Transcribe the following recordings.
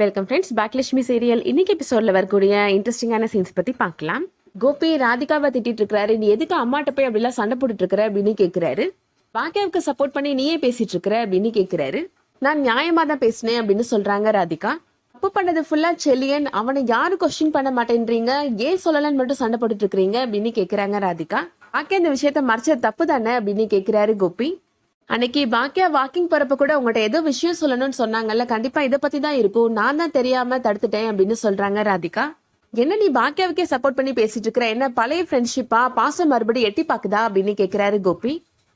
Welcome friends பேக்லட்சுமி serial இன்னைக்கு எபிசோட்ல வரக்கூடிய இன்ட்ரெஸ்டிங்கான சீன்ஸ் பத்தி பார்க்கலாம். கோபி ராதிகாவை திட்டிட்டு இருக்கிறாரு. நீ எதுக்கு அம்மாட்ட போய் அப்படிலாம் சண்டை போட்டுட்டு இருக்கிற அப்படின்னு கேக்குறாரு. பாக்கியாவுக்கு சப்போர்ட் பண்ணி நீயே பேசிட்டு இருக்கிற அப்படின்னு கேக்குறாரு. நான் நியாயமா தான் பேசினேன் அப்படின்னு சொல்றாங்க ராதிகா. தப்பு பண்ணது ஃபுல்லா செல்லியன். அவனை யாரும் கொஸ்டின் பண்ண மாட்டேன்றீங்க. ஏன் சொல்லலன்னு மட்டும் சண்டை போட்டுட்டு இருக்கிறீங்க அப்படின்னு கேக்குறாங்க ராதிகா. பாக்கியா இந்த விஷயத்த மறைச்சது தப்பு தானே அப்படின்னு கேக்குறாரு கோபி. அன்னைக்கு பாக்கியா வாக்கிங் போறப்ப கூட உங்கள்கிட்ட ஏதோ விஷயம் சொல்லணும்னு சொன்னாங்கல்ல கண்டிப்பா இதை பத்தி தான் இருக்கும். நான் தான் தெரியாம தடுத்துட்டேன் அப்படின்னு சொல்றாங்க ராதிகா. என்ன நீ பாக்கியாவுக்கே சப்போர்ட் பண்ணி பேசிட்டு இருக்கிற? என்ன பழைய ஃப்ரெண்ட்ஷிப்பா பாசம் மறுபடியும் எட்டி பாக்குதா அப்படின்னு கேக்குறாரு கோபி.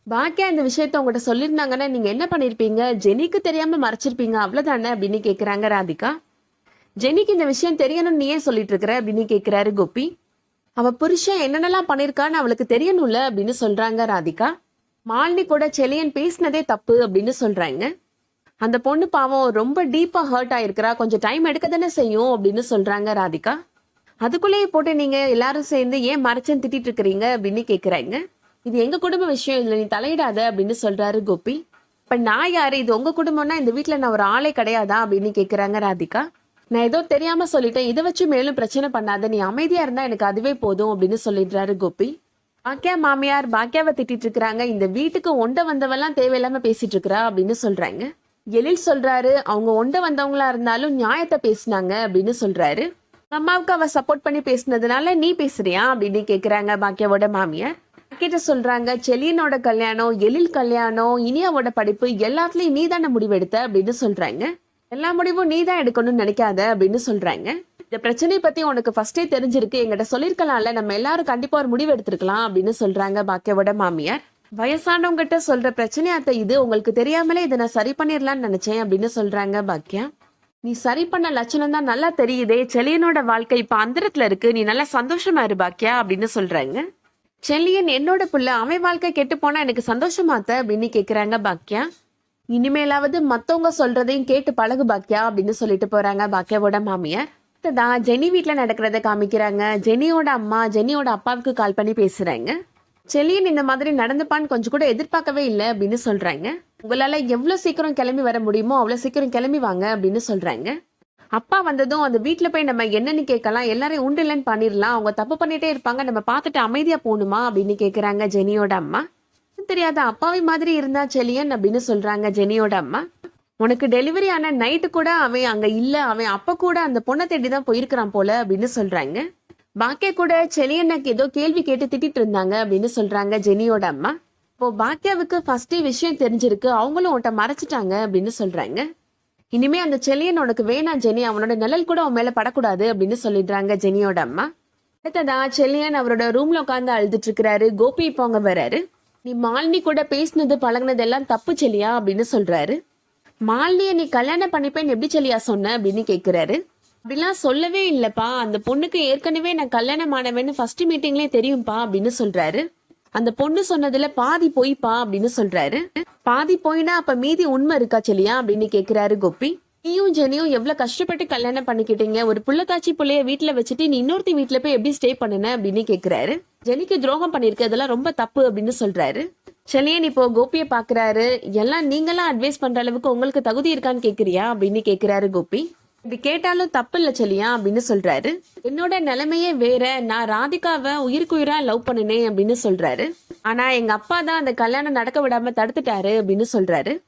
பாக்கியா இந்த விஷயத்த உங்கள்கிட்ட சொல்லியிருந்தாங்கன்னா நீங்க என்ன பண்ணிருப்பீங்க ஜெனிக்கு தெரியாம மறைச்சிருப்பீங்க அவ்வளவுதானே அப்படின்னு கேக்குறாங்க ராதிகா. ஜெனிக்கு இந்த விஷயம் தெரியணும்னு நீ ஏன் சொல்லிட்டு இருக்கிற அப்படின்னு கேக்குறாரு கோபி. அவ புருஷன் என்னென்னலாம் பண்ணிருக்கான்னு அவளுக்கு தெரியணும்ல அப்படின்னு சொல்றாங்க ராதிகா. மாலினி கூட செலியன் பேசினதே தப்பு அப்படின்னு சொல்றாங்க. அந்த பொண்ணு பாவம் ரொம்ப டீப்பா ஹர்ட் ஆயிருக்கிறா. கொஞ்சம் டைம் எடுக்க தானே செய்யும் அப்படின்னு சொல்றாங்க ராதிகா. அதுக்குள்ளேயே போட்டு நீங்க எல்லாரும் சேர்ந்து ஏன் மறைச்சன் திட்டிட்டு இருக்கிறீங்க அப்படின்னு கேக்குறாங்க. இது எங்க குடும்ப விஷயம்? இதுல நீ தலையிடாத அப்படின்னு சொல்றாரு கோபி. இப்ப நான் யாரு? இது உங்க குடும்பம்னா இந்த வீட்டுல நான் ஒரு ஆளே கிடையாதா அப்படின்னு கேக்குறாங்க ராதிகா. நான் ஏதோ தெரியாம சொல்லிட்டேன். இதை வச்சு மேலும் பிரச்சனை பண்ணாத. நீ அமைதியா இருந்தா எனக்கு அதுவே போதும் அப்படின்னு சொல்லிடுறாரு கோபி. பாக்கியா மாமியார் பாக்கியாவை திட்டிட்டு இருக்கிறாங்க. இந்த வீட்டுக்கு ஒண்ட வந்தவெல்லாம் தேவையில்லாம பேசிட்டு இருக்கிறா அப்படின்னு சொல்றாங்க. எழில் சொல்றாரு அவங்க ஒண்ட வந்தவங்களா இருந்தாலும் நியாயத்தை பேசினாங்க அப்படின்னு சொல்றாரு. அம்மாவுக்கு அவ சப்போர்ட் பண்ணி பேசினதுனால நீ பேசுறியா? அப்படின்னு கேக்குறாங்க பாக்கியாவோட மாமியார். கிட்ட சொல்றாங்க செலியனோட கல்யாணம் எழில் கல்யாணம் இனியாவோட படிப்பு எல்லாத்துலயும் நீ தானே முடிவெடுத்த? அப்படின்னு சொல்றாங்க. எல்லா முடிவும் நீ தான் எடுக்கணும்னு நினைக்காத அப்படின்னு சொல்றாங்க. இந்த பிரச்சனையை பத்தி உனக்கு ஃபர்ஸ்டே தெரிஞ்சிருக்கு. எங்கிட்ட சொல்லிருக்கலாம்ல. நம்ம எல்லாரும் கண்டிப்பா ஒரு முடிவு எடுத்திருக்கலாம் அப்படின்னு சொல்றாங்க பாக்கியாவோட மாமியார். வயசானவங்க கிட்ட சொல்ற பிரச்சனையாத்த இது. உங்களுக்கு தெரியாமலே இதை நான் சரி பண்ணிடலாம்னு நினைச்சேன் அப்படின்னு சொல்றாங்க பாக்கியா. நீ சரி பண்ண லட்சணம் தான் நல்லா தெரியுதே. செலியனோட வாழ்க்கை இப்ப அந்தரத்துல இருக்கு. நீ நல்லா சந்தோஷமா இரு பாக்கியா அப்படின்னு சொல்றாங்க. செல்லியன் என்னோட புள்ள அவன் வாழ்க்கை கெட்டு போனா எனக்கு சந்தோஷமாத்த அப்படின்னு கேக்குறாங்க பாக்கியா. இனிமேலாவது மத்தவங்க சொல்றதையும் கேட்டு பழகு பாக்கியா அப்படின்னு சொல்லிட்டு போறாங்க பாக்கியாவோட மாமியார். தான் ஜெனி வீட்டில் நடக்கிறத காமிக்கிறாங்க. ஜெனியோட அம்மா ஜெனியோட அப்பாவுக்கு கால் பண்ணி பேசுகிறாங்க செலியன் இந்த மாதிரி நடந்துப்பான்னு கொஞ்சம் கூட எதிர்பார்க்கவே இல்லை அப்படின்னு சொல்கிறாங்க உங்களால் எவ்வளோ சீக்கிரம் கிளம்பி வர முடியுமோ அவ்வளோ சீக்கிரம் கிளம்பி வாங்க அப்படின்னு சொல்கிறாங்க அப்பா வந்ததும் அந்த வீட்டில் போய் நம்ம என்னன்னு கேட்கலாம் எல்லாரையும் உண்டு இல்லைன்னு பண்ணிடலாம் அவங்க தப்பு பண்ணிட்டே இருப்பாங்க நம்ம பார்த்துட்டு அமைதியாக போகணுமா அப்படின்னு கேட்குறாங்க ஜெனியோட அம்மா. தெரியாத அப்பாவை மாதிரி இருந்தா செலியன் அப்படின்னு சொல்கிறாங்க ஜெனியோட அம்மா. உனக்கு டெலிவரி ஆன நைட்டு கூட அவன் அங்க இல்ல அவன் அப்ப கூட அந்த பொண்ணை தேடி தான் போயிருக்கிறான் போல அப்படின்னு சொல்றாங்க. பாக்கியா கூட செலியனுக்கு ஏதோ கேள்வி கேட்டு திட்டிட்டு இருந்தாங்க அப்படின்னு சொல்றாங்க ஜெனியோட அம்மா. இப்போ பாக்கியாவுக்கு ஃபர்ஸ்டே விஷயம் தெரிஞ்சிருக்கு அவங்களும் உன்ட்ட மறைச்சிட்டாங்க அப்படின்னு சொல்றாங்க. இனிமே அந்த செலியன் உனக்கு வேணாம் ஜெனி அவனோட நிழல் கூட அவன் மேல படக்கூடாது அப்படின்னு சொல்லிடுறாங்க ஜெனியோட அம்மா. அடுத்ததா செல்லியன் அவரோட ரூம்ல உட்காந்து அழுதுட்டு இருக்கிறாரு கோபி இப்போ அங்க வராரு நீ மாலினி கூட பேசினது பழகுனது எல்லாம் தப்பு செல்லியா அப்படின்னு சொல்றாரு. மாலினிய நீ கல்யாணம் பண்ணிப்பேன்னு எப்படி சொல்லியா சொன்ன அப்படின்னு கேக்குறாரு. அப்படிலாம் சொல்லவே இல்லப்பா. அந்த பொண்ணுக்கு ஏற்கனவே நான் கல்யாணம் ஆனவேன்னு ஃபர்ஸ்ட் மீட்டிங்லயே தெரியும்பா அப்படின்னு சொல்றாரு. அந்த பொண்ணு சொன்னதுல பாதி பொய்ப்பா அப்படின்னு சொல்றாரு. பாதி போயினா அப்ப மீதி உண்மை இருக்கா செல்லியா அப்படின்னு கேக்குறாரு கோபி. நீயும் ஜெனியும் எவ்வளவு கஷ்டப்பட்டு கல்யாணம் பண்ணிக்கிட்டீங்க? ஒரு புள்ளத்தாச்சி புள்ளைய வீட்டுல வச்சுட்டு நீ இன்னொருத்தி வீட்டுல போய் எப்படி ஸ்டே பண்ணுன அப்படின்னு கேக்குறாரு. ஜெனிக்கு துரோகம் பண்ணிருக்க அதெல்லாம் ரொம்ப தப்பு அப்படின்னு சொல்றாரு. செல்லியன் இப்போ கோபியை பார்க்குறாரு. எல்லாம் நீங்களாம் அட்வைஸ் பண்ணுற அளவுக்கு உங்களுக்கு தகுதி இருக்கான்னு கேட்குறியா அப்படின்னு கேட்குறாரு கோபி. இப்படி கேட்டாலும் தப்பு இல்லை செல்லியா? அப்படின்னு சொல்றாரு. என்னோட நிலைமையே வேற. நான் ராதிகாவை உயிருக்குயிரா லவ் பண்ணினேன் அப்படின்னு சொல்றாரு. ஆனா எங்க அப்பா தான் அந்த கல்யாணம் நடக்க விடாம தடுத்துட்டாரு அப்படின்னு சொல்றாரு.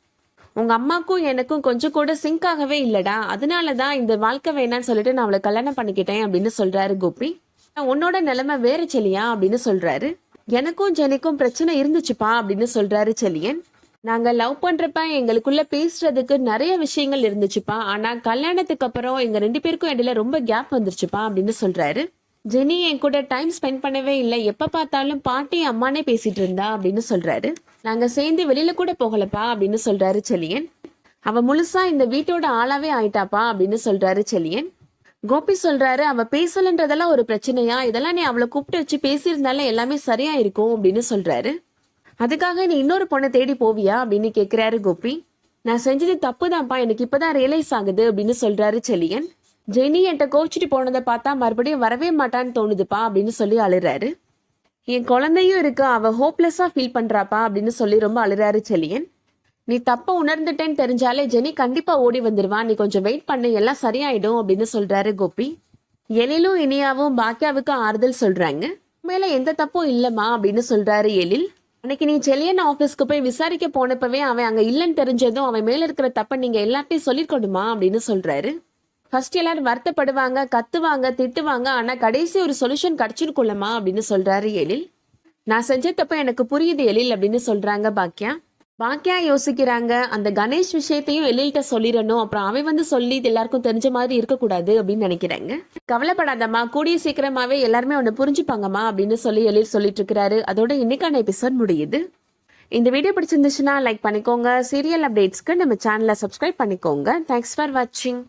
உங்க அம்மாக்கும் எனக்கும் கொஞ்சம் கூட சிங்க் ஆகவே இல்லடா. அதனாலதான் இந்த வாழ்க்கை வேணாம்னு சொல்லிட்டு நான் அவளை கல்யாணம் பண்ணிக்கிட்டேன் அப்படின்னு சொல்றாரு கோபி. உன்னோட நிலைமை வேற செலியா அப்படின்னு சொல்றாரு. எனக்கும் ஜெனிக்கும் பிரச்சனை இருந்துச்சுப்பா அப்படின்னு சொல்றாரு செல்லியன் நாங்கள் லவ் பண்ணுறப்ப எங்களுக்குள்ள பேசுறதுக்கு நிறைய விஷயங்கள் இருந்துச்சுப்பா. ஆனால் கல்யாணத்துக்கு அப்புறம் எங்கள் ரெண்டு பேருக்கும் இடையில ரொம்ப கேப் வந்துருச்சுப்பா அப்படின்னு சொல்றாரு. ஜெனி என் கூட டைம் ஸ்பெண்ட் பண்ணவே இல்லை. எப்போ பார்த்தாலும் பாட்டி அம்மானே பேசிட்டு இருந்தா அப்படின்னு சொல்றாரு. நாங்கள் சேர்ந்து வெளியில கூட போகலப்பா அப்படின்னு சொல்றாரு செலியன். அவ முழுசா இந்த வீட்டோட ஆளாவே ஆயிட்டாப்பா அப்படின்னு சொல்றாரு செலியன். கோபி சொல்றாரு அவ பேசலன்றதெல்லாம் ஒரு பிரச்சனையா? இதெல்லாம் நீ அவளை கூப்பிட்டு வச்சு பேசியிருந்தாலே எல்லாமே சரியா இருக்கும் அப்படின்னு சொல்றாரு. அதுக்காக நீ இன்னொரு பொண்ணை தேடி போவியா? அப்படின்னு கேக்குறாரு கோபி. நான் செஞ்சது தப்புதான்ப்பா எனக்கு இப்பதான் ரியலைஸ் ஆகுது அப்படின்னு சொல்றாரு செலியன். ஜெனி என்கிட்ட கோச்சிட்டு போனதை பார்த்தா மறுபடியும் வரவே மாட்டான்னு தோணுதுப்பா அப்படின்னு சொல்லி அழுறாரு. என் குழந்தையும் இருக்கு அவ ஹோப்லெஸ்ஸா ஃபீல் பண்றாப்பா அப்படின்னு சொல்லி ரொம்ப அழுறாரு செலியன். நீ தப்ப உணர்ந்துட்டேன்னு தெரிஞ்சாலே ஜெனி கண்டிப்பா ஓடி வந்துருவா. நீ கொஞ்சம் வெயிட் பண்ணு எல்லாம் சரியாயிடும் அப்படின்னு சொல்றாரு கோபி. எழிலும் இனியாவும் பாக்கியாவுக்கு ஆறுதல் சொல்றாங்க. மேல எந்த தப்பும் இல்லம்மா அப்படின்னு சொல்றாரு எழில். அன்னைக்கு நீ செல்லியன் ஆபீஸ்க்கு போய் விசாரிக்க போனப்பவே அவன் அங்க இல்லைன்னு தெரிஞ்சதும் அவன் மேல இருக்கிற தப்ப நீங்க எல்லாத்தையும் சொல்லிருக்கணுமா அப்படின்னு சொல்றாரு. ஃபர்ஸ்ட் எல்லாரும் வருத்தப்படுவாங்க கத்துவாங்க திட்டுவாங்க ஆனா கடைசி ஒரு சொல்யூஷன் கிடைச்சிருக்குள்ளமா அப்படின்னு சொல்றாரு எழில். நான் செஞ்ச தப்ப எனக்கு புரியுது எழில் அப்படின்னு சொல்றாங்க பாக்கியா பாக்கியா யோசிக்கிறாங்க. அந்த கணேஷ் விஷயத்தையும் எழில்கிட்ட சொல்லிடணும். அப்புறம் அவன் வந்து சொல்லி இது எல்லாருக்கும் தெரிஞ்ச மாதிரி இருக்கக்கூடாது அப்படின்னு நினைக்கிறாங்க. கவலைப்படாதம்மா. கூடிய சீக்கிரமாவே எல்லாருமே ஒன்று புரிஞ்சுப்பாங்கம்மா அப்படின்னு சொல்லி எழில் சொல்லிட்டு இருக்கிறாரு. அதோட இன்னைக்கான எபிசோட் முடியுது. இந்த வீடியோ பிடிச்சிருந்துச்சுன்னா லைக் பண்ணிக்கோங்க. சீரியல் அப்டேட்ஸ்க்கு நம்ம சேனலை சப்ஸ்கிரைப் பண்ணிக்கோங்க. தேங்க்ஸ் ஃபார் வாட்சிங்